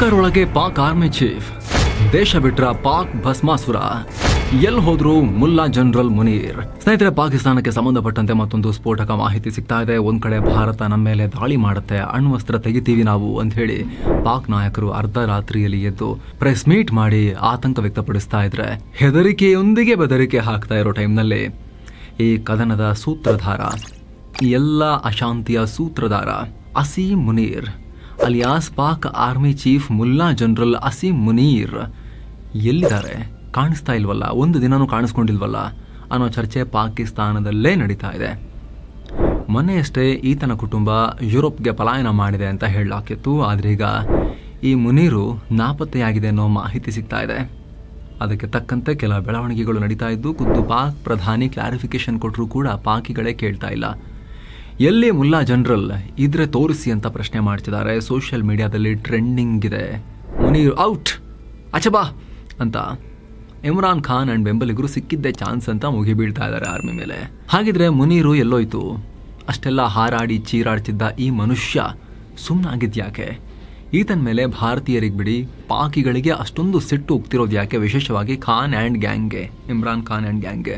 Bunker ಒಳಗೆ Pak army chief, ದೇಶ ಬಿಟ್ರ ಪಾಕ್ ಭಸ್ಮಾಸುರ, ಎಲ್ ಹೋದ್ರು ಮುಲ್ಲಾ ಜನರಲ್ ಮುನೀರ್. ಸ್ನೇಹಿತರೆ, ಪಾಕಿಸ್ತಾನಕ್ಕೆ ಸಂಬಂಧಪಟ್ಟಂತೆ ಮತ್ತೊಂದು ಸ್ಫೋಟಕ ಮಾಹಿತಿ ಸಿಗ್ತಾ ಇದೆ. ಒಂದ್ ಕಡೆ ಭಾರತ ನಮ್ಮ ಮೇಲೆ ದಾಳಿ ಮಾಡುತ್ತೆ, ಅಣ್ವಸ್ತ್ರ ತೆಗಿತೀವಿ ನಾವು ಅಂತ ಹೇಳಿ ಪಾಕ್ ನಾಯಕರು ಅರ್ಧ ರಾತ್ರಿಯಲ್ಲಿ ಎದ್ದು ಪ್ರೆಸ್ ಮೀಟ್ ಮಾಡಿ ಆತಂಕ ವ್ಯಕ್ತಪಡಿಸ್ತಾ ಇದ್ರೆ ಹೆದರಿಕೆಯೊಂದಿಗೆ ಬೆದರಿಕೆ ಹಾಕ್ತಾ ಇರೋ ಟೈಮ್ನಲ್ಲಿ ಈ ಕದನದ ಸೂತ್ರಧಾರ ಎಲ್ಲ ಅಶಾಂತಿಯ ಸೂತ್ರಧಾರ Asim Munir. Alias Pak army chief ಮುಲ್ಲಾ ಜನರಲ್ ಅಸೀಂ ಮುನೀರ್. ಎಲ್ಲಿದ್ದಾರೆ? ಕಾಣಿಸ್ತಾ ಇಲ್ವಲ್ಲ? ಒಂದು ದಿನವೂ ಕಾಣಿಸ್ಕೊಂಡಿಲ್ವಲ್ಲ? ಅನ್ನೋ ಚರ್ಚೆ ಪಾಕಿಸ್ತಾನದಲ್ಲೇ ನಡೀತಾ ಇದೆ. ಮೊನ್ನೆಯಷ್ಟೇ ಈತನ ಕುಟುಂಬ ಯುರೋಪ್ಗೆ ಪಲಾಯನ ಮಾಡಿದೆ ಅಂತ ಹೇಳಲಾಕಿತ್ತು ಆದರೆ ಈಗ ಈ ಮುನೀರು ನಾಪತ್ತೆಯಾಗಿದೆ ಅನ್ನೋ ಮಾಹಿತಿ ಸಿಗ್ತಾ ಇದೆ. ಅದಕ್ಕೆ ತಕ್ಕಂತೆ ಕೆಲ ಬೆಳವಣಿಗೆಗಳು ನಡೀತಾ ಇದ್ದು, ಖುದ್ದು ಪಾಕ್ ಪ್ರಧಾನಿ ಕ್ಲಾರಿಫಿಕೇಶನ್ ಕೊಟ್ಟರು ಕೂಡ ಪಾಕಿಗಳೇ ಕೇಳ್ತಾ ಇಲ್ಲ. ಎಲ್ಲಿ ಮುಲ್ಲಾ ಜನರಲ್ ಇದ್ರೆ ತೋರಿಸಿ ಅಂತ ಪ್ರಶ್ನೆ ಮಾಡ್ತಿದ್ದಾರೆ. ಸೋಷಿಯಲ್ ಮೀಡಿಯಾದಲ್ಲಿ ಟ್ರೆಂಡಿಂಗ್ ಇದೆ. ಮುನೀರ್ ಔಟ್. ಅಚಬಾ ಅಂತ. ಇಮ್ರಾನ್ ಖಾನ್ ಅಂಡ್ ಬೆಂಬಲಿಗರು ಸಿಕ್ಕಿದ್ದೆ ಚಾನ್ಸ್ ಅಂತ ಮುಗಿ ಬೀಳ್ತಾ ಇದ್ದಾರೆ ಆರ್ಮಿ ಮೇಲೆ. ಹಾಗಿದ್ರೆ ಮುನೀರು ಎಲ್ಲೋಯ್ತು? ಅಷ್ಟೆಲ್ಲ ಹಾರಾಡಿ ಚೀರಾಡ್ತಿದ್ದ ಈ ಮನುಷ್ಯ ಸುಮ್ಮನಾಗಿದ್ಯಾಕೆ ಈತನ ಮೇಲೆ ಭಾರತೀಯರಿಗೆ ಬಿಡಿ, ಪಾಕಿಗಳಿಗೆ ಅಷ್ಟೊಂದು ಸಿಟ್ಟು ಹೋಗ್ತಿರೋದು ಯಾಕೆ ವಿಶೇಷವಾಗಿ ಖಾನ್ ಆ್ಯಂಡ್ ಗ್ಯಾಂಗ್ಗೆ ಇಮ್ರಾನ್ ಖಾನ್ ಆ್ಯಂಡ್ ಗ್ಯಾಂಗ್ಗೆ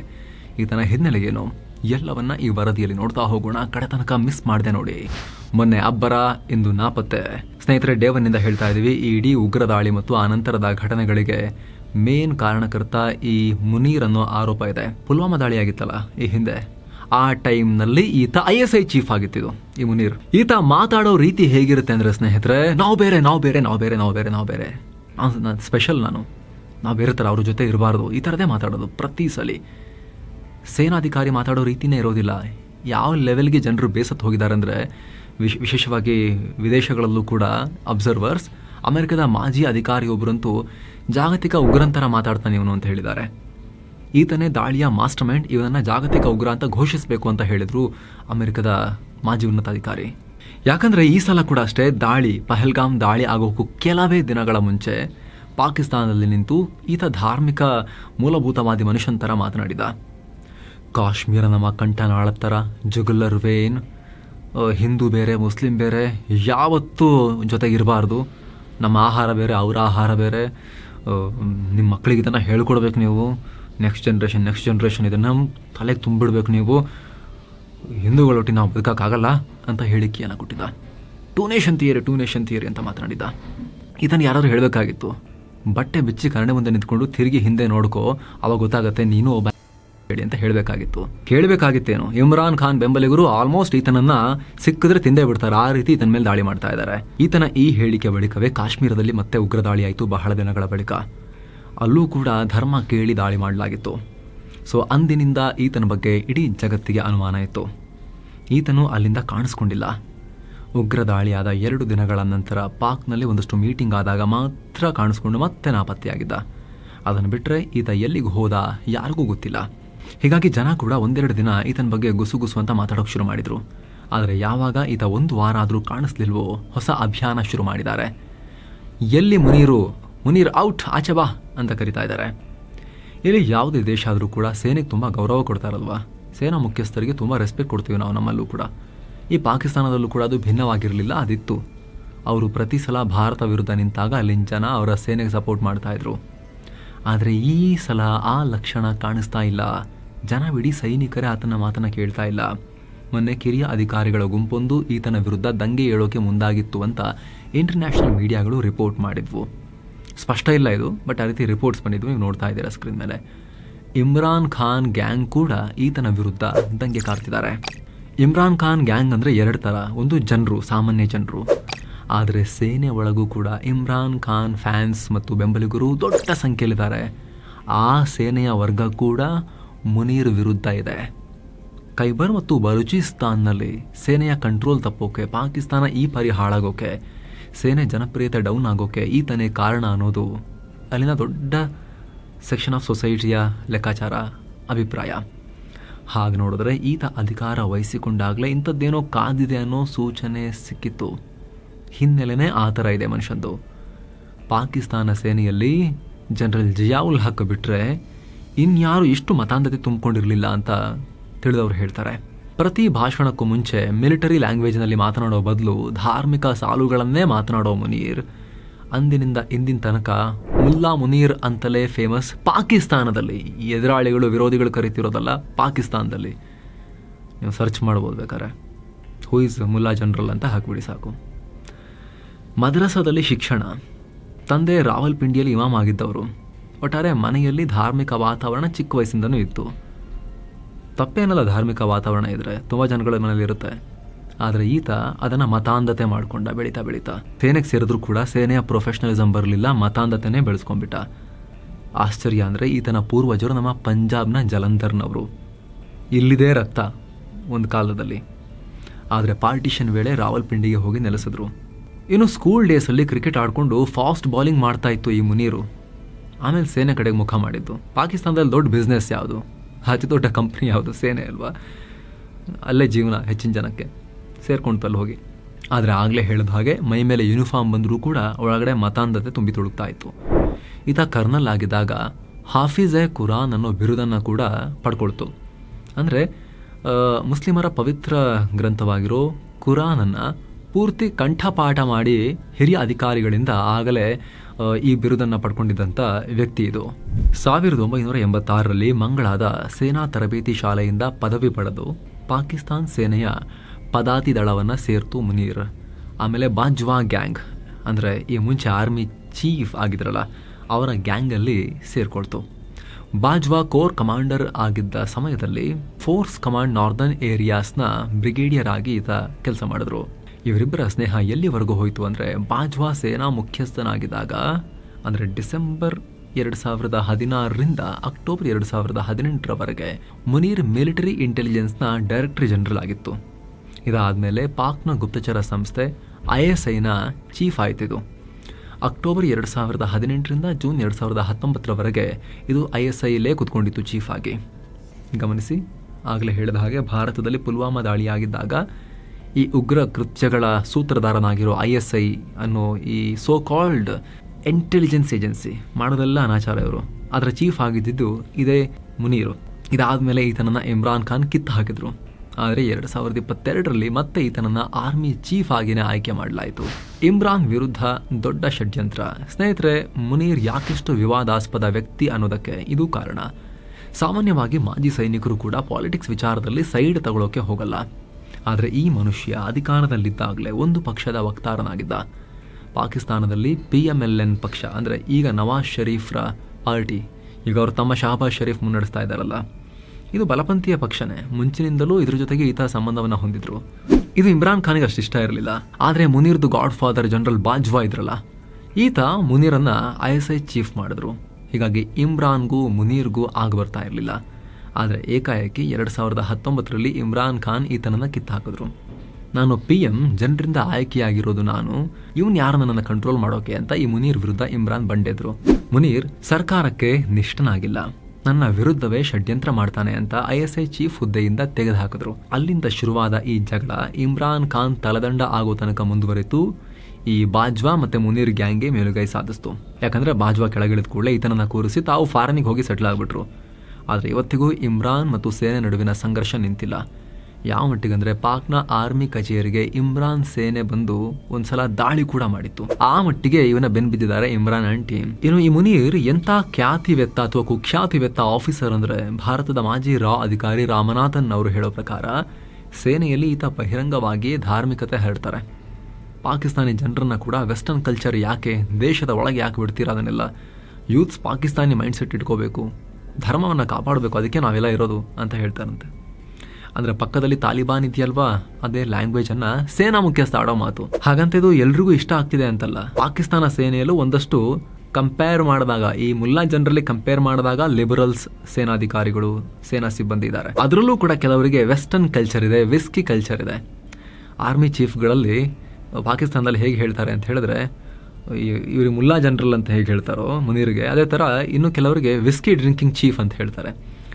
ಈತನ ಹಿನ್ನೆಲೆಗೇನು ಎಲ್ಲವನ್ನ ಈ ವರದಿಯಲ್ಲಿ ನೋಡ್ತಾ ಹೋಗೋಣ. ಕಡೆ ತನಕ ಮಿಸ್ ಮಾಡಿದೆ ನೋಡಿ. ಮೊನ್ನೆ ಅಬ್ಬರ ಎಂದು ನಾಪತ್ತೆ. ಸ್ನೇಹಿತರೆ, ಡೇವನ್ನಿಂದ ಹೇಳ್ತಾ ಇದೀವಿ ಈ ಇಡೀ ಉಗ್ರ ದಾಳಿ ಮತ್ತು ಆನಂತರದ ಘಟನೆಗಳಿಗೆ ಮೇನ್ ಕಾರಣಕರ್ತ ಈ ಮುನೀರ್ ಅನ್ನೋ ಆರೋಪ ಇದೆ. ಪುಲ್ವಾಮಾ ದಾಳಿ ಆಗಿತ್ತಲ್ಲ ಈ ಹಿಂದೆ. ಆ ಟೈಮ್ನಲ್ಲಿ ಈತ ಐ ಎಸ್ ಐ ಚೀಫ್ ಆಗಿತ್ತಿದು ಈ ಮುನೀರ್. ಈತ ಮಾತಾಡೋ ರೀತಿ ಹೇಗಿರುತ್ತೆ ಅಂದ್ರೆ ಸ್ನೇಹಿತರೆ, ನಾವು ಬೇರೆ ನಾವು ಬೇರೆ ನಾವು ಬೇರೆ ನಾವು ಬೇರೆ ನಾವು ಬೇರೆ. ನಾನು ಸ್ಪೆಷಲ್ ನಾನು. ನಾವು ಬೇರೆ ಥರ ಅವ್ರ ಜೊತೆ ಇರಬಾರ್ದು. ಈ ಥರದೇ ಮಾತಾಡೋದು ಪ್ರತಿ ಸಲಿ. ಸೇನಾಧಿಕಾರಿ ಮಾತಾಡೋ ರೀತಿನೇ ಇರೋದಿಲ್ಲ. ಯಾವ ಲೆವೆಲ್ಗೆ ಜನರು ಬೇಸತ್ತು ಹೋಗಿದ್ದಾರೆ ಅಂದರೆ ವಿಶ್, ವಿಶೇಷವಾಗಿ ವಿದೇಶಗಳಲ್ಲೂ ಕೂಡ ಅಬ್ಸರ್ವರ್ಸ್ ಅಮೆರಿಕದ ಮಾಜಿ ಅಧಿಕಾರಿಯೊಬ್ಬರಂತೂ ಜಾಗತಿಕ ಉಗ್ರಂತರ ಮಾತಾಡ್ತಾನೆ ಇವನು ಅಂತ ಹೇಳಿದ್ದಾರೆ. ಈತನೇ ದಾಳಿಯ ಮಾಸ್ಟರ್ ಮೈಂಡ್ ಇವನನ್ನು ಜಾಗತಿಕ ಉಗ್ರ ಅಂತ ಘೋಷಿಸಬೇಕು ಅಂತ ಹೇಳಿದ್ರು ಅಮೆರಿಕದ ಮಾಜಿ ಉನ್ನತಾಧಿಕಾರಿ. ಯಾಕಂದರೆ ಈ ಸಲ ಕೂಡ ಅಷ್ಟೇ ದಾಳಿ, ಪಹಲ್ಗಾಮ್ ದಾಳಿ ಆಗೋಕ್ಕೂ ಕೆಲವೇ ದಿನಗಳ ಮುಂಚೆ ಪಾಕಿಸ್ತಾನದಲ್ಲಿ ನಿಂತು ಈತ ಧಾರ್ಮಿಕ ಮೂಲಭೂತವಾದಿ ಮನುಷ್ಯನ ಥರ ಮಾತನಾಡಿದ. ಕಾಶ್ಮೀರ ನಮ್ಮ ಕಂಠನಾಳ ಥರ ಜುಗುಲರ್ ವೇನ್ ಹಿಂದೂ ಬೇರೆ, ಮುಸ್ಲಿಂ ಬೇರೆ, ಯಾವತ್ತೂ ಜೊತೆಗಿರಬಾರ್ದು. ನಮ್ಮ ಆಹಾರ ಬೇರೆ, ಅವರ ಆಹಾರ ಬೇರೆ. ನಿಮ್ಮ ಮಕ್ಕಳಿಗೆ ಇದನ್ನು ಹೇಳ್ಕೊಡ್ಬೇಕು ನೀವು. ನೆಕ್ಸ್ಟ್ ಜನ್ರೇಷನ್ ನೆಕ್ಸ್ಟ್ ಜನ್ರೇಷನ್ ಇದನ್ನು ತಲೆಗೆ ತುಂಬಿಡ್ಬೇಕು ನೀವು. ಹಿಂದೂಗಳೊಟ್ಟಿಗೆ ನಾವು ಬದುಕೋಕ್ಕಾಗಲ್ಲ ಅಂತ ಹೇಳಿಕೆಯನ್ನು ಕೊಟ್ಟಿದ್ದ. Two nation theory two nation theory ಅಂತ ಮಾತನಾಡಿದ್ದ. ಇದನ್ನು ಯಾರಾದರೂ ಹೇಳಬೇಕಾಗಿತ್ತು. ಬಟ್ಟೆ ಬಿಚ್ಚಿ ಕರಣೆ ಮುಂದೆ ನಿಂತ್ಕೊಂಡು ತಿರುಗಿ ಹಿಂದೆ ನೋಡ್ಕೋ. ಅವಾಗ ಗೊತ್ತಾಗುತ್ತೆ ನೀನು ಒಬ್ಬ ಹೇಳಿ ಅಂತ ಹೇಳಬೇಕಾಗಿತ್ತು. ಹೇಳಬೇಕಾಗಿತ್ತೇನು ಇಮ್ರಾನ್ ಖಾನ್ ಬೆಂಬಲಿಗರು ಆಲ್ಮೋಸ್ಟ್ ಈತನನ್ನ ಸಿಕ್ಕಿದ್ರೆ ತಿಂದೇ ಬಿಡ್ತಾರೆ. ಆ ರೀತಿ ಈತನ ಮೇಲೆ ದಾಳಿ ಮಾಡ್ತಾ ಇದ್ದಾರೆ. ಈತನ ಈ ಹೇಳಿಕೆ ಬಳಿಕವೇ ಕಾಶ್ಮೀರದಲ್ಲಿ ಮತ್ತೆ ಉಗ್ರ ದಾಳಿ ಆಯಿತು ಬಹಳ ದಿನಗಳ ಬಳಿಕ. ಅಲ್ಲೂ ಕೂಡ ಧರ್ಮ ಕೇಳಿ ದಾಳಿ ಮಾಡಲಾಗಿತ್ತು. ಸೊ ಅಂದಿನಿಂದ ಈತನ ಬಗ್ಗೆ ಇಡೀ ಜಗತ್ತಿಗೆ ಅನುಮಾನ ಇತ್ತು. ಈತನು ಅಲ್ಲಿಂದ ಕಾಣಿಸ್ಕೊಂಡಿಲ್ಲ. ಉಗ್ರ ದಾಳಿಯಾದ ಎರಡು ದಿನಗಳ ನಂತರ ಪಾಕ್ನಲ್ಲಿ ಒಂದಷ್ಟು ಮೀಟಿಂಗ್ ಆದಾಗ ಮಾತ್ರ ಕಾಣಿಸ್ಕೊಂಡು ಮತ್ತೆ ನಾಪತ್ತೆಯಾಗಿದ್ದ. ಅದನ್ನು ಬಿಟ್ಟರೆ ಈತ ಎಲ್ಲಿಗೆ ಹೋದ ಯಾರಿಗೂ ಗೊತ್ತಿಲ್ಲ. ಹೀಗಾಗಿ ಜನ ಕೂಡ ಒಂದೆರಡು ದಿನ ಈತನ ಬಗ್ಗೆ ಗುಸುಗುಸು ಅಂತ ಮಾತಾಡೋಕೆ ಶುರು ಮಾಡಿದರು. ಆದರೆ ಯಾವಾಗ ಈತ ಒಂದು ವಾರ ಆದರೂ ಕಾಣಿಸ್ಲಿಲ್ವೋ ಹೊಸ ಅಭಿಯಾನ ಶುರು ಮಾಡಿದ್ದಾರೆ. ಎಲ್ಲಿ ಮುನೀರು, ಮುನೀರ್ ಔಟ್, ಆಚೆ ಬಾ ಅಂತ ಕರಿತಾ ಇದ್ದಾರೆ. ಇಲ್ಲಿ ಯಾವುದೇ ದೇಶ ಆದರೂ ಕೂಡ ಸೇನೆಗೆ ತುಂಬ ಗೌರವ ಕೊಡ್ತಾರಲ್ವಾ ಸೇನಾ ಮುಖ್ಯಸ್ಥರಿಗೆ ತುಂಬ ರೆಸ್ಪೆಕ್ಟ್ ಕೊಡ್ತೀವಿ ನಾವು ನಮ್ಮಲ್ಲೂ ಕೂಡ. ಈ ಪಾಕಿಸ್ತಾನದಲ್ಲೂ ಕೂಡ ಅದು ಭಿನ್ನವಾಗಿರಲಿಲ್ಲ, ಅದಿತ್ತು. ಅವರು ಪ್ರತಿ ಸಲ ಭಾರತ ವಿರುದ್ಧ ನಿಂತಾಗ ಅಲ್ಲಿನ ಜನ ಅವರ ಸೇನೆಗೆ ಸಪೋರ್ಟ್ ಮಾಡ್ತಾ ಇದ್ರು. ಆದರೆ ಈ ಸಲ ಆ ಲಕ್ಷಣ ಕಾಣಿಸ್ತಾ ಇಲ್ಲ. ಜನವಿಡೀ ಸೈನಿಕರೇ ಆತನ ಮಾತನ್ನು ಕೇಳ್ತಾ ಇಲ್ಲ. ಮೊನ್ನೆ ಕಿರಿಯ ಅಧಿಕಾರಿಗಳ ಗುಂಪೊಂದು ಈತನ ವಿರುದ್ಧ ದಂಗೆ ಹೇಳೋಕೆ ಮುಂದಾಗಿತ್ತು ಅಂತ ಇಂಟರ್ನ್ಯಾಷನಲ್ ಮೀಡಿಯಾಗಳು ರಿಪೋರ್ಟ್ ಮಾಡಿದ್ವು. ಸ್ಪಷ್ಟ ಇಲ್ಲ ಇದು, ಬಟ್ ಆ ರೀತಿ ರಿಪೋರ್ಟ್ಸ್ ಬಂದಿದ್ವು ನೀವು ನೋಡ್ತಾ ಇದ್ದೀರಾ ಸ್ಕ್ರೀನ್ ಮೇಲೆ. ಇಮ್ರಾನ್ ಖಾನ್ ಗ್ಯಾಂಗ್ ಕೂಡ ಈತನ ವಿರುದ್ಧ ದಂಗೆ ಕಾರ್ತಿದ್ದಾರೆ. ಇಮ್ರಾನ್ ಖಾನ್ ಗ್ಯಾಂಗ್ ಅಂದರೆ ಎರಡು ಥರ ಒಂದು ಜನರು, ಸಾಮಾನ್ಯ ಜನರು. ಆದರೆ ಸೇನೆ ಒಳಗೂ ಕೂಡ ಇಮ್ರಾನ್ ಖಾನ್ ಫ್ಯಾನ್ಸ್ ಮತ್ತು ಬೆಂಬಲಿಗರು ದೊಡ್ಡ ಸಂಖ್ಯೆಯಲ್ಲಿದ್ದಾರೆ. ಆ ಸೇನೆಯ ವರ್ಗ ಕೂಡ ಮುನೀರ್ ವಿರುದ್ಧ ಇದೆ. ಖೈಬರ್ ಮತ್ತು ಬಲೂಚಿಸ್ತಾನ್ನಲ್ಲಿ ಸೇನೆಯ ಕಂಟ್ರೋಲ್ ತಪ್ಪೋಕೆ, ಪಾಕಿಸ್ತಾನ ಈ ಪರಿ ಹಾಳಾಗೋಕೆ, ಸೇನೆ ಜನಪ್ರಿಯತೆ ಡೌನ್ ಆಗೋಕೆ ಈತನೇ ಕಾರಣ ಅನ್ನೋದು ಅಲ್ಲಿನ ದೊಡ್ಡ ಸೆಕ್ಷನ್ ಆಫ್ ಸೊಸೈಟಿಯ ಲೆಕ್ಕಾಚಾರ ಅಭಿಪ್ರಾಯ. ಹಾಗೆ ನೋಡಿದ್ರೆ ಈತ ಅಧಿಕಾರ ವಹಿಸಿಕೊಂಡಾಗಲೇ ಇಂಥದ್ದೇನೋ ಕಾದಿದೆ ಅನ್ನೋ ಸೂಚನೆ ಸಿಕ್ಕಿತ್ತು. ಹಿನ್ನೆಲೆನೇ ಆ ಥರ ಇದೆ ಮನುಷ್ಯಂದು. ಪಾಕಿಸ್ತಾನ ಸೇನೆಯಲ್ಲಿ ಜನರಲ್ ಜಿಯಾವುಲ್ ಹಕ್ ಬಿಟ್ಟರೆ ಇನ್ಯಾರು ಇಷ್ಟು ಮತಾಂಧತೆ ತುಂಬಿಕೊಂಡಿರಲಿಲ್ಲ ಅಂತ ತಿಳಿದವರು ಹೇಳ್ತಾರೆ. ಪ್ರತಿ ಭಾಷಣಕ್ಕೂ ಮುಂಚೆ ಮಿಲಿಟರಿ ಲ್ಯಾಂಗ್ವೇಜ್ನಲ್ಲಿ ಮಾತನಾಡೋ ಬದಲು ಧಾರ್ಮಿಕ ಸಾಲುಗಳನ್ನೇ ಮಾತನಾಡೋ ಮುನೀರ್. ಅಂದಿನಿಂದ ಇಂದಿನ ತನಕ ಮುಲ್ಲಾ ಮುನೀರ್ ಅಂತಲೇ ಫೇಮಸ್ ಪಾಕಿಸ್ತಾನದಲ್ಲಿ ಎದುರಾಳಿಗಳು ವಿರೋಧಿಗಳು ಕರಿತಿರೋದಲ್ಲ ಪಾಕಿಸ್ತಾನದಲ್ಲಿ. ನೀವು ಸರ್ಚ್ ಮಾಡ್ಬೋದು ಬೇಕಾದ್ರೆ. ಹೂ ಇಸ್ ಮುಲ್ಲಾ ಜನರಲ್ ಅಂತ ಹಾಕಿಬಿಡಿ ಸಾಕು. ಮದ್ರಸಾದಲ್ಲಿ ಶಿಕ್ಷಣ. ತಂದೆ ರಾವಲ್ಪಿಂಡಿಯಲ್ಲಿ ಇಮಾಮ್ ಆಗಿದ್ದವರು. ಒಟ್ಟಾರೆ ಮನೆಯಲ್ಲಿ ಧಾರ್ಮಿಕ ವಾತಾವರಣ ಚಿಕ್ಕ ವಯಸ್ಸಿಂದನೂ ಇತ್ತು. ತಪ್ಪೇನಲ್ಲ ಧಾರ್ಮಿಕ ವಾತಾವರಣ ಇದ್ರೆ, ತುಂಬ ಜನಗಳ ಮನೇಲಿ ಇರುತ್ತೆ. ಆದರೆ ಈತ ಅದನ್ನು ಮತಾಂಧತೆ ಮಾಡಿಕೊಂಡ, ಬೆಳೀತಾ ಬೆಳೀತಾ. ಸೇನೆಗೆ ಸೇರಿದ್ರು ಕೂಡ ಸೇನೆಯ ಪ್ರೊಫೆಷ್ನಲಿಸಮ್ ಬರಲಿಲ್ಲ, ಮತಾಂಧತೆನೇ ಬೆಳೆಸ್ಕೊಂಡ್ಬಿಟ್ಟ. ಆಶ್ಚರ್ಯ ಅಂದರೆ ಈತನ ಪೂರ್ವಜರು ನಮ್ಮ ಪಂಜಾಬ್ನ ಜಲಂಧರ್ನವರು. ಇಲ್ಲಿದೆ ರಕ್ತ, ಒಂದು ಕಾಲದಲ್ಲಿ. ಆದರೆ ಪಾರ್ಟಿಷನ್ ವೇಳೆ ರಾವಲ್ಪಿಂಡಿಗೆ ಹೋಗಿ ನೆಲೆಸಿದ್ರು. ಇನ್ನು ಸ್ಕೂಲ್ ಡೇಸಲ್ಲಿ ಕ್ರಿಕೆಟ್ ಆಡಿಕೊಂಡು ಫಾಸ್ಟ್ ಬೌಲಿಂಗ್ ಮಾಡ್ತಾ ಇತ್ತು ಈ ಮುನೀರು. ಆಮೇಲೆ ಸೇನೆ ಕಡೆಗೆ ಮುಖ ಮಾಡಿದ್ದು. ಪಾಕಿಸ್ತಾನದಲ್ಲಿ ದೊಡ್ಡ ಬಿಸ್ನೆಸ್ ಯಾವುದು? ಅತಿ ದೊಡ್ಡ ಕಂಪ್ನಿ ಯಾವುದು? ಸೇನೆ ಅಲ್ವಾ? ಅಲ್ಲೇ ಜೀವನ ಹೆಚ್ಚಿನ ಜನಕ್ಕೆ ಸೇರ್ಕೊಂಡ್ತು ಅಲ್ಲಿ ಹೋಗಿ. ಆದರೆ ಆಗಲೇ ಹೇಳಿದ ಹಾಗೆ ಮೈ ಮೇಲೆ ಯೂನಿಫಾರ್ಮ್ ಬಂದರೂ ಕೂಡ ಒಳಗಡೆ ಮತಾಂಧತೆ ತುಂಬಿ ತುಳುಕ್ತಾ ಇತ್ತು. ಈತ ಕರ್ನಲ್ ಆಗಿದ್ದಾಗ ಹಾಫೀಜ್ ಎ ಕುರಾನ್ ಅನ್ನೋ ಬಿರುದನ್ನು ಕೂಡ ಪಡ್ಕೊಳ್ತು. ಅಂದರೆ ಮುಸ್ಲಿಮರ ಪವಿತ್ರ ಗ್ರಂಥವಾಗಿರೋ ಕುರಾನನ್ನು ಪೂರ್ತಿ ಕಂಠಪಾಠ ಮಾಡಿ ಹಿರಿಯ ಅಧಿಕಾರಿಗಳಿಂದ ಆಗಲೇ ಈ ಬಿರುದನ್ನು ಪಡ್ಕೊಂಡಿದ್ದಂಥ ವ್ಯಕ್ತಿ ಇದು. ಸಾವಿರದ ಒಂಬೈನೂರ ಎಂಬತ್ತಾರರಲ್ಲಿ ಮಂಗಳಾದ ಸೇನಾ ತರಬೇತಿ ಶಾಲೆಯಿಂದ ಪದವಿ ಪಡೆದು ಪಾಕಿಸ್ತಾನ್ ಸೇನೆಯ ಪದಾತಿ ದಳವನ್ನು ಸೇರ್ತು ಮುನೀರ್. ಆಮೇಲೆ ಬಾಜ್ವಾ ಗ್ಯಾಂಗ್, ಅಂದರೆ ಈ ಮುಂಚೆ ಆರ್ಮಿ ಚೀಫ್ ಆಗಿದ್ರಲ್ಲ, ಅವರ ಗ್ಯಾಂಗಲ್ಲಿ ಸೇರಿಕೊಳ್ತು. ಬಾಜ್ವಾ ಕೋರ್ ಕಮಾಂಡರ್ ಆಗಿದ್ದ ಸಮಯದಲ್ಲಿ ಫೋರ್ಸ್ ಕಮಾಂಡ್ ನಾರ್ದರ್ನ್ ಏರಿಯಾಸ್ನ ಬ್ರಿಗೇಡಿಯರ್ ಆಗಿ ಈತ ಕೆಲಸ ಮಾಡಿದ್ರು. ಇವರಿಬ್ಬರ ಸ್ನೇಹ ಎಲ್ಲಿವರೆಗೂ ಹೋಯಿತು ಅಂದರೆ ಬಾಜ್ವಾ ಸೇನಾ ಮುಖ್ಯಸ್ಥನಾಗಿದ್ದಾಗ, ಅಂದರೆ ಡಿಸೆಂಬರ್ ಎರಡು ಸಾವಿರದ ಹದಿನಾರರಿಂದ ಅಕ್ಟೋಬರ್ ಎರಡು ಸಾವಿರದ ಹದಿನೆಂಟರವರೆಗೆ ಮುನೀರ್ ಮಿಲಿಟರಿ ಇಂಟೆಲಿಜೆನ್ಸ್ನ ಡೈರೆಕ್ಟರ್ ಜನರಲ್ ಆಗಿತ್ತು. ಇದಾದಮೇಲೆ ಪಾಕ್ನ ಗುಪ್ತಚರ ಸಂಸ್ಥೆ ಐ ಎಸ್ ಐನ ಚೀಫ್ ಆಯ್ತಿದು. ಅಕ್ಟೋಬರ್ ಎರಡು ಸಾವಿರದ ಹದಿನೆಂಟರಿಂದ ಜೂನ್ ಎರಡು ಸಾವಿರದ ಹತ್ತೊಂಬತ್ತರವರೆಗೆ ಇದು ಐ ಎಸ್ ಐಲೇ ಕುತ್ಕೊಂಡಿತ್ತು ಚೀಫ್ ಆಗಿ. ಗಮನಿಸಿ, ಆಗಲೇ ಹೇಳಿದ ಹಾಗೆ ಭಾರತದಲ್ಲಿ ಪುಲ್ವಾಮಾ ದಾಳಿಯಾಗಿದ್ದಾಗ ಈ ಉಗ್ರ ಕೃತ್ಯಗಳ ಸೂತ್ರಧಾರನಾಗಿರೋ ಐ ಎಸ್ ಐ ಅನ್ನೋ ಈ ಸೋ ಕಾಲ್ಡ್ ಇಂಟೆಲಿಜೆನ್ಸ್ ಏಜೆನ್ಸಿ ಮಾಡೋದೆಲ್ಲ ಅನಾಚಾರ ಇವರು. ಅದರ ಚೀಫ್ ಆಗಿದ್ದಿದ್ದು ಇದೇ ಮುನೀರು. ಇದಾದಮೇಲೆ ಈತನನ್ನು ಇಮ್ರಾನ್ ಖಾನ್ ಕಿತ್ತು ಹಾಕಿದರು. ಆದರೆ ಎರಡು ಸಾವಿರದ ಇಪ್ಪತ್ತೆರಡರಲ್ಲಿ ಮತ್ತೆ ಈತನನ್ನು ಆರ್ಮಿ ಚೀಫ್ ಆಗಿನೇ ಆಯ್ಕೆ ಮಾಡಲಾಯಿತು. ಇಮ್ರಾನ್ ವಿರುದ್ಧ ದೊಡ್ಡ ಷಡ್ಯಂತ್ರ. ಸ್ನೇಹಿತರೆ, ಮುನೀರ್ ಯಾಕಿಷ್ಟು ವಿವಾದಾಸ್ಪದ ವ್ಯಕ್ತಿ ಅನ್ನೋದಕ್ಕೆ ಇದು ಕಾರಣ. ಸಾಮಾನ್ಯವಾಗಿ ಮಾಜಿ ಸೈನಿಕರು ಕೂಡ ಪಾಲಿಟಿಕ್ಸ್ ವಿಚಾರದಲ್ಲಿ ಸೈಡ್ ತಗೊಳ್ಳೋಕೆ ಹೋಗಲ್ಲ. ಆದರೆ ಈ ಮನುಷ್ಯ ಅಧಿಕಾರದಲ್ಲಿದ್ದಾಗಲೇ ಒಂದು ಪಕ್ಷದ ವಕ್ತಾರನಾಗಿದ್ದ. ಪಾಕಿಸ್ತಾನದಲ್ಲಿ ಪಿ ಎಂ ಎಲ್ ಎನ್ ಪಕ್ಷ, ಅಂದರೆ ಈಗ ನವಾಜ್ ಶರೀಫ್ರ ಪಾರ್ಟಿ. ಈಗ ಅವರು ತಮ್ಮ ಶಹಬಾಜ್ ಶರೀಫ್ ಮುನ್ನಡೆಸ್ತಾ ಇದ್ದಾರಲ್ಲ. ಇದು ಬಲಪಂಥೀಯ ಪಕ್ಷನೇ. ಮುಂಚಿನಿಂದಲೂ ಇದ್ರ ಜೊತೆಗೆ ಈತ ಸಂಬಂಧವನ್ನು ಹೊಂದಿದ್ರು. ಇದು ಇಮ್ರಾನ್ ಖಾನ್ಗೆ ಅಷ್ಟು ಇಷ್ಟ ಇರಲಿಲ್ಲ. ಆದರೆ ಮುನೀರ್ದು ಗಾಡ್ ಫಾದರ್ ಜನರಲ್ ಬಾಜ್ವಾ ಇದ್ರಲ್ಲ. ಈತ ಮುನೀರನ್ನು ಐ ಎಸ್ ಐ ಚೀಫ್ ಮಾಡಿದ್ರು. ಹೀಗಾಗಿ ಇಮ್ರಾನ್ಗೂ ಮುನೀರ್ಗೂ ಆಗ ಬರ್ತಾ ಇರಲಿಲ್ಲ. ಆದರೆ ಏಕಾಏಕಿ ಎರಡು ಸಾವಿರದ ಹತ್ತೊಂಬತ್ತರಲ್ಲಿ ಇಮ್ರಾನ್ ಖಾನ್ ಈತನನ್ನು ಕಿತ್ತಾಕಿದ್ರು. ನಾನು ಪಿ ಎಂ, ಜನರಿಂದ ಆಯ್ಕೆಯಾಗಿರೋದು ನಾನು. ಇವನ್ ಯಾರು ನನ್ನನ್ನು ಕಂಟ್ರೋಲ್ ಮಾಡೋಕೆ ಅಂತ ಈ ಮುನೀರ್ ವಿರುದ್ಧ ಇಮ್ರಾನ್ ಬಂಡೆದ್ರು. ಮುನೀರ್ ಸರ್ಕಾರಕ್ಕೆ ನಿಷ್ಠನಾಗಿಲ್ಲ. ನನ್ನ ವಿರುದ್ಧವೇ ಷಡ್ಯಂತ್ರ ಮಾಡ್ತಾನೆ ಅಂತ ಐ ಎಸ್ ಐ ಚೀಫ್ ಹುದ್ದೆಯಿಂದ ತೆಗೆದುಹಾಕಿದ್ರು. ಅಲ್ಲಿಂದ ಶುರುವಾದ ಈ ಜಗಳ ಇಮ್ರಾನ್ ಖಾನ್ ತಲೆದಂಡ ಆಗೋ ತನಕ ಮುಂದುವರಿತು. ಈ ಬಾಜ್ವಾ ಮತ್ತೆ ಮುನೀರ್ ಗ್ಯಾಂಗ್ಗೆ ಮೇಲುಗೈ ಸಾಧಿಸ್ತು. ಯಾಕಂದ್ರೆ ಬಾಜ್ವಾ ಕೆಳಗಿಳಿದ ಕೂಡಲೇ ಈತನನ್ನ ಕೂರಿಸಿ ತಾವು ಫಾರಿನಿಗೆ ಹೋಗಿ ಸೆಟ್ಲ್ ಆಗ್ಬಿಟ್ರು. ಆದರೆ ಇವತ್ತಿಗೂ ಇಮ್ರಾನ್ ಮತ್ತು ಸೇನೆ ನಡುವಿನ ಸಂಘರ್ಷ ನಿಂತಿಲ್ಲ. ಯಾವ ಮಟ್ಟಿಗೆಂದರೆ ಪಾಕ್ನ ಆರ್ಮಿ ಕಚೇರಿಗೆ ಇಮ್ರಾನ್ ಸೇನೆ ಬಂದು ಒಂದ್ಸಲ ದಾಳಿ ಕೂಡ ಮಾಡಿತ್ತು. ಆ ಮಟ್ಟಿಗೆ ಇವನ ಬೆನ್ಬಿದ್ದಿದ್ದಾರೆ ಇಮ್ರಾನ್ ಆಂಟಿ. ಇನ್ನು ಈ ಮುನೀರ್ ಎಂಥ ಖ್ಯಾತಿವೆತ್ತ ಅಥವಾ ಕುಖ್ಯಾತಿವೆತ್ತ ಆಫೀಸರ್ ಅಂದ್ರೆ ಭಾರತದ ಮಾಜಿ ರಾ ಅಧಿಕಾರಿ ರಾಮನಾಥನ್ ಅವರು ಹೇಳೋ ಪ್ರಕಾರ ಸೇನೆಯಲ್ಲಿ ಈತ ಬಹಿರಂಗವಾಗಿ ಧಾರ್ಮಿಕತೆ ಹರಡ್ತಾರೆ. ಪಾಕಿಸ್ತಾನಿ ಜನರನ್ನ ಕೂಡ ವೆಸ್ಟರ್ನ್ ಕಲ್ಚರ್ ಯಾಕೆ, ದೇಶದ ಒಳಗೆ ಯಾಕೆ ಬಿಡ್ತೀರಾ ಅದನ್ನೆಲ್ಲ. ಯೂತ್ಸ್ ಪಾಕಿಸ್ತಾನಿ ಮೈಂಡ್ಸೆಟ್ ಇಟ್ಕೋಬೇಕು. ಧರ್ಮವನ್ನು ಕಾಪಾಡಬೇಕು, ಅದಕ್ಕೆ ನಾವೆಲ್ಲ ಇರೋದು ಅಂತ ಹೇಳ್ತಾರಂತೆ. ಅಂದರೆ ಪಕ್ಕದಲ್ಲಿ ತಾಲಿಬಾನ್ ಇದೆಯಲ್ವಾ, ಅದೇ ಲ್ಯಾಂಗ್ವೇಜನ್ನು ಸೇನಾ ಮುಖ್ಯಸ್ಥ ಆಡೋ ಮಾತು. ಹಾಗಂತ ಇದು ಎಲ್ರಿಗೂ ಇಷ್ಟ ಆಗ್ತಿದೆ ಅಂತಲ್ಲ. ಪಾಕಿಸ್ತಾನ ಸೇನೆಯಲ್ಲೂ ಒಂದಷ್ಟು ಕಂಪೇರ್ ಮಾಡಿದಾಗ, ಈ ಮುಲ್ಲಾ ಜನರಲ್ಲಿ ಕಂಪೇರ್ ಮಾಡಿದಾಗ ಲಿಬರಲ್ಸ್ ಸೇನಾಧಿಕಾರಿಗಳು, ಸೇನಾ ಸಿಬ್ಬಂದಿ ಇದ್ದಾರೆ. ಅದರಲ್ಲೂ ಕೂಡ ಕೆಲವರಿಗೆ ವೆಸ್ಟರ್ನ್ ಕಲ್ಚರ್ ಇದೆ ವಿಸ್ಕಿ ಕಲ್ಚರ್ ಇದೆ. ಆರ್ಮಿ ಚೀಫ್ಗಳಲ್ಲಿ ಪಾಕಿಸ್ತಾನದಲ್ಲಿ ಹೇಗೆ ಹೇಳ್ತಾರೆ ಅಂತ ಹೇಳಿದ್ರೆ ಇವ್ರಿಗೆ ಮುಲ್ಲಾ ಜನರಲ್ ಅಂತ ಹೇಗೆ ಹೇಳ್ತಾರೋ ಮುನೀರ್ಗೆ, ಅದೇ ಥರ ಇನ್ನು ಕೆಲವರಿಗೆ ವಿಸ್ಕಿ ಡ್ರಿಂಕಿಂಗ್ ಚೀಫ್ ಅಂತ ಹೇಳ್ತಾರೆ.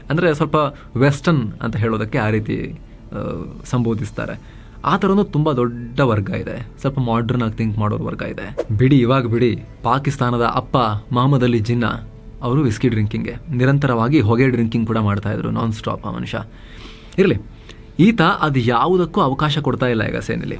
ಅಂದರೆ ಸ್ವಲ್ಪ ವೆಸ್ಟರ್ನ್ ಅಂತ ಹೇಳೋದಕ್ಕೆ ಆ ರೀತಿ ಸಂಬೋಧಿಸ್ತಾರೆ. ಆ ಥರನೂ ತುಂಬ ದೊಡ್ಡ ವರ್ಗ ಇದೆ. ಸ್ವಲ್ಪ ಮಾಡ್ರನ್ ಆಗಿ ಥಿಂಕ್ ಮಾಡೋರು ವರ್ಗ ಇದೆ. ಬಿಡಿ, ಇವಾಗ ಬಿಡಿ, ಪಾಕಿಸ್ತಾನದ ಅಪ್ಪ ಮಹಮ್ಮದ್ ಅಲಿ ಜಿನ್ನಾ, ಅವರು ವಿಸ್ಕಿ ಡ್ರಿಂಕಿಂಗ್ಗೆ ನಿರಂತರವಾಗಿ ಹೊಗೆ ಡ್ರಿಂಕಿಂಗ್ ಕೂಡ ಮಾಡ್ತಾ ಇದ್ರು ನಾನ್ ಸ್ಟಾಪ್ ಆ ಮನುಷ್ಯ. ಇರಲಿ, ಈತ ಅದು ಯಾವುದಕ್ಕೂ ಅವಕಾಶ ಕೊಡ್ತಾ ಇಲ್ಲ ಈಗ ಸೇನೆಯಲ್ಲಿ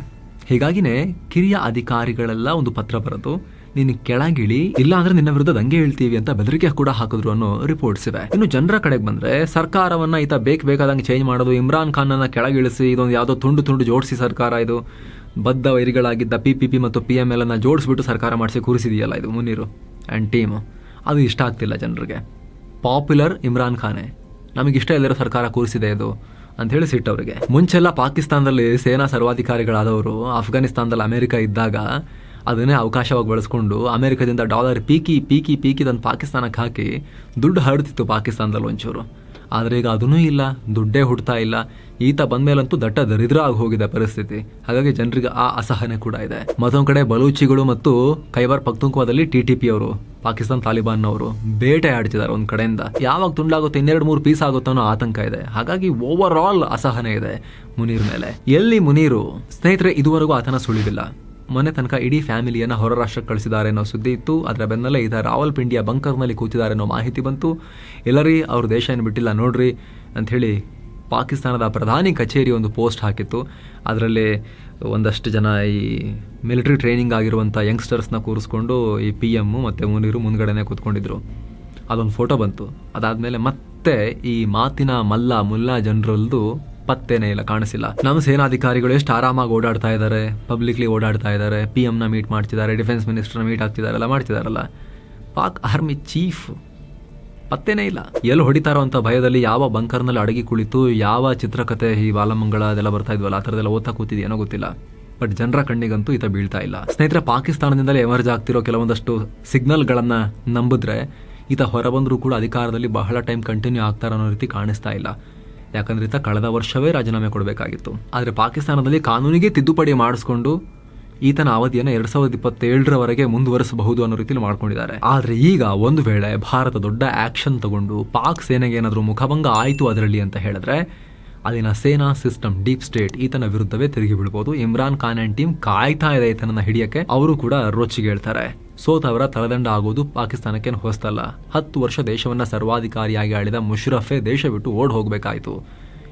ಹೀಗಾಗಿನೇ ಕಿರಿಯ ಅಧಿಕಾರಿಗಳೆಲ್ಲ ಒಂದು ಪತ್ರ ಬರೆದು, ನೀನು ಕೆಳಗಿಳಿ ಇಲ್ಲ ಅಂದ್ರೆ ನಿನ್ನ ವಿರುದ್ಧ ದಂಗೆ ಹೇಳ್ತೀವಿ ಅಂತ ಬೆದರಿಕೆ ಕೂಡ ಹಾಕಿದ್ರು ಅನ್ನೋ ರಿಪೋರ್ಟ್ಸ್ ಇವೆ. ಇನ್ನು ಜನರ ಕಡೆಗೆ ಬಂದ್ರೆ, ಸರ್ಕಾರವನ್ನ ಈತ ಬೇಕ್ ಬೇಕಾದಂಗೆ ಚೇಂಜ್ ಮಾಡೋದು, ಇಮ್ರಾನ್ ಖಾನ್ ಅನ್ನ ಕೆಳಗಿಳಿಸಿ, ಇದೊಂದು ಯಾವುದೋ ತುಂಡು ತುಂಡು ಜೋಡಿಸಿ ಸರ್ಕಾರ ಇದು. ಬದ್ಧ ವೈರಿಗಳಾಗಿದ್ದ ಪಿ ಪಿ ಪಿ ಮತ್ತು ಪಿ ಎಂ ಎಲ್ ಅನ್ನ ಜೋಡಿಸ್ಬಿಟ್ಟು ಸರ್ಕಾರ ಮಾಡಿಸಿ ಕೂರಿಸಿದೆಯಲ್ಲ ಇದು ಮುನೀರು ಆ್ಯಂಡ್ ಟೀಮ್ ಅದು ಇಷ್ಟ ಆಗ್ತಿಲ್ಲ ಜನರಿಗೆ. ಪಾಪ್ಯುಲರ್ ಇಮ್ರಾನ್ ಖಾನೆ. ನಮಗಿಷ್ಟ ಇಲ್ಲದಿರೋ ಸರ್ಕಾರ ಕೂರಿಸಿದೆ ಇದು. ಅಂತ ಹೇಳಿ ಸಿಟ್ಟವರಿಗೆ ಮುಂಚೆಲ್ಲ ಪಾಕಿಸ್ತಾನದಲ್ಲಿ ಸೇನಾ ಸರ್ವಾಧಿಕಾರಿಗಳಾದವರು ಅಫ್ಘಾನಿಸ್ತಾನದಲ್ಲಿ ಅಮೆರಿಕ ಇದ್ದಾಗ ಅದನ್ನೇ ಅವಕಾಶವಾಗಿ ಬಳಸ್ಕೊಂಡು ಅಮೆರಿಕದಿಂದ ಡಾಲರ್ ಪೀಕಿ ಪೀಕಿ ಪೀಕಿ ತಂದು ಪಾಕಿಸ್ತಾನಕ್ಕೆ ಹಾಕಿ ದುಡ್ಡು ಹರಡ್ತಿತ್ತು ಪಾಕಿಸ್ತಾನದಲ್ಲಿ ಒಂಚೂರು. ಆದರೆ ಈಗ ಅದೂ ಇಲ್ಲ, ದುಡ್ಡೇ ಹುಡ್ತಾ ಇಲ್ಲ. ಈತ ಬಂದ್ಮೇಲಂತೂ ದಟ್ಟ ದರಿದ್ರ ಆಗಿ ಹೋಗಿದೆ ಪರಿಸ್ಥಿತಿ. ಹಾಗಾಗಿ ಜನರಿಗೆ ಆ ಅಸಹನೆ ಕೂಡ ಇದೆ. ಮತ್ತೊಂದು ಕಡೆ ಬಲೂಚಿಗಳು ಮತ್ತು ಖೈಬರ್ ಪಕ್ತುಂಕುವಾದಲ್ಲಿ ಟಿ ಟಿ ಪಿ ಅವರು ಪಾಕಿಸ್ತಾನ್ ತಾಲಿಬಾನ್ ಅವರು ಬೇಟೆ ಆಡ್ತಿದ್ದಾರೆ ಒಂದ್ ಕಡೆಯಿಂದ. ಯಾವಾಗ ತುಂಡಾಗುತ್ತೆ, ಇನ್ನೆರಡು ಮೂರು ಪೀಸ್ ಆಗುತ್ತೋ ಅನ್ನೋ ಆತಂಕ ಇದೆ. ಹಾಗಾಗಿ ಓವರ್ ಆಲ್ ಅಸಹನೆ ಇದೆ ಮುನೀರ್ ಮೇಲೆ. ಎಲ್ಲಿ ಮುನೀರು? ಸ್ನೇಹಿತರೆ, ಇದುವರೆಗೂ ಆತನ ಸುಳಿವಿಲ್ಲ. ಮೊನ್ನೆ ತನಕ ಇಡೀ ಫ್ಯಾಮಿಲಿಯನ್ನ ಹೊರ ರಾಷ್ಟ್ರಕ್ಕೆ ಕಳಿಸಿದ್ದಾರೆ ಅನ್ನೋ ಸುದ್ದಿ ಇತ್ತು. ಅದರ ಬೆನ್ನಲ್ಲೇ ಈತ ರಾವಲ್ಪಿಂಡಿಯ ಬಂಕರ್ನಲ್ಲಿ ಕೂತಿದ್ದಾರೆ ಅನ್ನೋ ಮಾಹಿತಿ ಬಂತು. ಎಲ್ಲರಿ, ಅವ್ರ ದೇಶ ಏನು ಬಿಟ್ಟಿಲ್ಲ ನೋಡ್ರಿ ಅಂಥೇಳಿ ಪಾಕಿಸ್ತಾನದ ಪ್ರಧಾನಿ ಕಚೇರಿ ಒಂದು ಪೋಸ್ಟ್ ಹಾಕಿತ್ತು. ಅದರಲ್ಲಿ ಒಂದಷ್ಟು ಜನ ಈ ಮಿಲಿಟರಿ ಟ್ರೈನಿಂಗ್ ಆಗಿರುವಂಥ ಯಂಗ್ಸ್ಟರ್ಸ್ನ ಕೂರಿಸ್ಕೊಂಡು ಈ ಪಿ ಎಮ್ಮು ಮತ್ತು ಮುನೀರು ಮುಂದ್ಗಡೆನೆ ಕೂತ್ಕೊಂಡಿದ್ರು. ಅದೊಂದು ಫೋಟೋ ಬಂತು. ಅದಾದಮೇಲೆ ಮತ್ತೆ ಈ ಮಾತಿನ ಮಲ್ಲ ಮುಲ್ಲಾ ಜನರಲ್ದು ಪತ್ತೇನೇ ಇಲ್ಲ, ಕಾಣಿಸಿಲ್ಲ. ನಮ್ಮ ಸೇನಾಧಿಕಾರಿಗಳು ಎಷ್ಟು ಆರಾಮಾಗಿ ಓಡಾಡ್ತಾ ಇದ್ದಾರೆ ಪಬ್ಲಿಕ್ಲಿ ಓಡಾಡ್ತಾ ಇದ್ದಾರೆ ಪಿ ಎಮ್ನ ಮೀಟ್ ಮಾಡ್ತಿದ್ದಾರೆ ಡಿಫೆನ್ಸ್ ಮಿನಿಸ್ಟರ್ನ ಮೀಟ್ ಆಗ್ತಿದ್ದಾರಲ್ಲ ಮಾಡ್ತಿದ್ದಾರಲ್ಲ ಪಾಕ್ ಆರ್ಮಿ ಚೀಫ್ ಪತ್ತೇನೇ ಇಲ್ಲ. ಎಲ್ಲಿ ಹೊಡಿತಾರೋ ಅಂತ ಭಯದಲ್ಲಿ ಯಾವ ಬಂಕರ್ನಲ್ಲಿ ಅಡಗಿ ಕುಳಿತು, ಯಾವ ಚಿತ್ರಕಥೆ ಈ ಬಾಲಮಂಗಳ ಅದೆಲ್ಲ ಬರ್ತಾ ಇದ್ವಲ್ಲ, ಆ ಥರದೆಲ್ಲ ಓದ್ತಾ ಕೂತಿದೆಯೇನೋ ಗೊತ್ತಿಲ್ಲ. ಬಟ್ ಜನರ ಕಣ್ಣಿಗಂತೂ ಈತ ಬೀಳ್ತಾ ಇಲ್ಲ. ಸ್ನೇಹಿತರೆ, ಪಾಕಿಸ್ತಾನದಿಂದಲೇ ಎಮರ್ಜ್ ಆಗ್ತಿರೋ ಕೆಲವೊಂದಷ್ಟು ಸಿಗ್ನಲ್ಗಳನ್ನು ನಂಬಿದ್ರೆ ಈತ ಹೊರಬಂದರೂ ಕೂಡ ಅಧಿಕಾರದಲ್ಲಿ ಬಹಳ ಟೈಮ್ ಕಂಟಿನ್ಯೂ ಆಗ್ತಾರ ಅನ್ನೋ ರೀತಿ ಕಾಣಿಸ್ತಾ ಇಲ್ಲ. ಯಾಕಂದ್ರೆ ಈತ ಕಳೆದ ವರ್ಷವೇ ರಾಜೀನಾಮೆ ಕೊಡಬೇಕಾಗಿತ್ತು. ಆದರೆ ಪಾಕಿಸ್ತಾನದಲ್ಲಿ ಕಾನೂನಿಗೆ ತಿದ್ದುಪಡಿ ಮಾಡಿಸ್ಕೊಂಡು ಈತನ ಅವಧಿಯನ್ನು ಎರಡ್ ಸಾವಿರದ ಇಪ್ಪತ್ತೇಳರವರೆಗೆ ಮುಂದುವರಿಸಬಹುದು ಅನ್ನೋ ರೀತಿಯಲ್ಲಿ ಮಾಡ್ಕೊಂಡಿದ್ದಾರೆ. ಆದರೆ ಈಗ ಒಂದು ವೇಳೆ ಭಾರತ ದೊಡ್ಡ ಆಕ್ಷನ್ ತಗೊಂಡು ಪಾಕ್ ಸೇನೆಗೆ ಏನಾದರೂ ಮುಖಭಂಗ ಆಯಿತು ಅದರಲ್ಲಿ ಅಂತ ಹೇಳಿದ್ರೆ ಅಲ್ಲಿನ ಸೇನಾ ಸಿಸ್ಟಮ್, ಡೀಪ್ ಸ್ಟೇಟ್, ಈತನ ವಿರುದ್ಧವೇ ತಿರುಗಿ ಬಿಡಬಹುದು ಇಮ್ರಾನ್ ಖಾನ್ ಅಂಡ್ ಟೀಮ್ ಕಾಯ್ತಾ ಇದೆ ಈತನನ್ನ ಹಿಡಿಯಕ್ಕೆ. ಅವರು ಕೂಡ ರೊಚ್ಚಿಗೇಳ್ತಾರೆ ಸೋತವರ ತಲೆದಂಡ ಆಗೋದು ಪಾಕಿಸ್ತಾನಕ್ಕೆ ಹೊಸ್ತಲ್ಲ. ಹತ್ತು ವರ್ಷ ದೇಶವನ್ನ ಸರ್ವಾಧಿಕಾರಿಯಾಗಿ ಆಳಿದ ಮುಷರಫೆ ದೇಶ ಬಿಟ್ಟು ಓಡ್ ಹೋಗ್ಬೇಕಾಯ್ತು.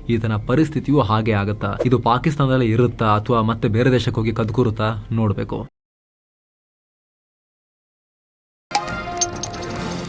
ಈತನ ಪರಿಸ್ಥಿತಿಯೂ ಹಾಗೆ ಆಗತ್ತಾ? ಇದು ಪಾಕಿಸ್ತಾನದಲ್ಲಿ ಇರುತ್ತಾ ಅಥವಾ ಮತ್ತೆ ಬೇರೆ ದೇಶಕ್ಕೆ ಹೋಗಿ ಕದ್ಕೂರುತ್ತಾ? ನೋಡ್ಬೇಕು.